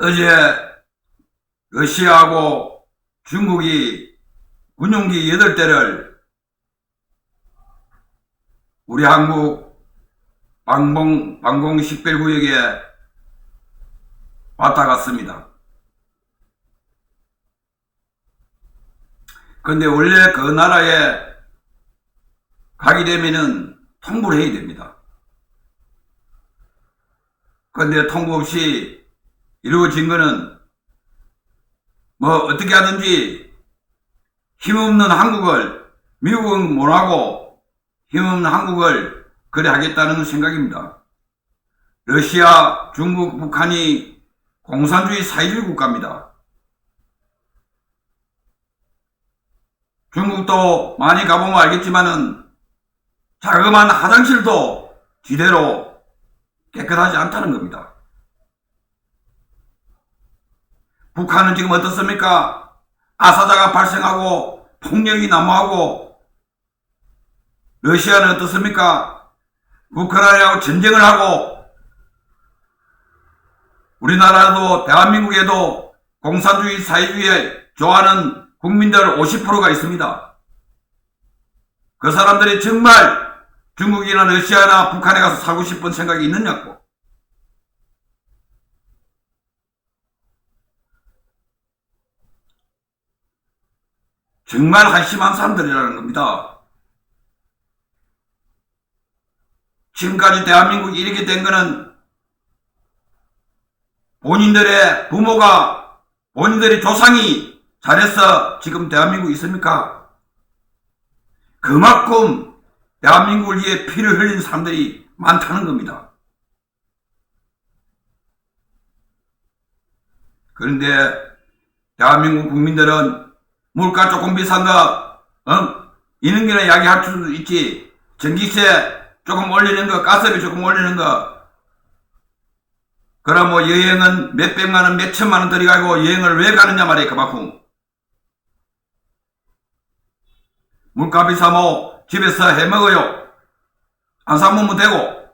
어제 러시아하고 중국이 군용기 8대를 우리 한국 방공, 방공 식별구역에 왔다 갔습니다. 근데 원래 그 나라에 가게 되면은 통보를 해야 됩니다. 근데 통보 없이 이루어진 거는 뭐 어떻게 하든지 힘없는 한국을 미국은 못하고 힘없는 한국을 그래 하겠다는 생각입니다. 러시아, 중국, 북한이 공산주의 사회주의 국가입니다. 중국도 많이 가보면 알겠지만은 자그마한 화장실도 지대로 깨끗하지 않다는 겁니다. 북한은 지금 어떻습니까? 아사자가 발생하고 폭력이 난무하고 러시아는 어떻습니까? 우크라이나하고 전쟁을 하고 우리나라도 대한민국에도 공산주의 사회주의에 좋아하는 국민들 50%가 있습니다. 그 사람들이 정말 중국이나 러시아나 북한에 가서 살고 싶은 생각이 있느냐고. 정말 한심한 사람들이라는 겁니다. 지금까지 대한민국이 이렇게 된 거는 본인들의 부모가, 본인들의 조상이 잘해서 지금 대한민국이 있습니까? 그만큼 대한민국을 위해 피를 흘린 사람들이 많다는 겁니다. 그런데 대한민국 국민들은 물가 조금 비싼 거, 어? 이런 게나 이야기할 수도 있지. 전기세 조금 올리는 거, 가스비 조금 올리는 거. 그럼 뭐 여행은 몇백만 원, 몇천만 원 들여가고 여행을 왜 가느냐 말이야, 그만큼. 물가 비싸면 집에서 해 먹어요. 안 사먹으면 되고.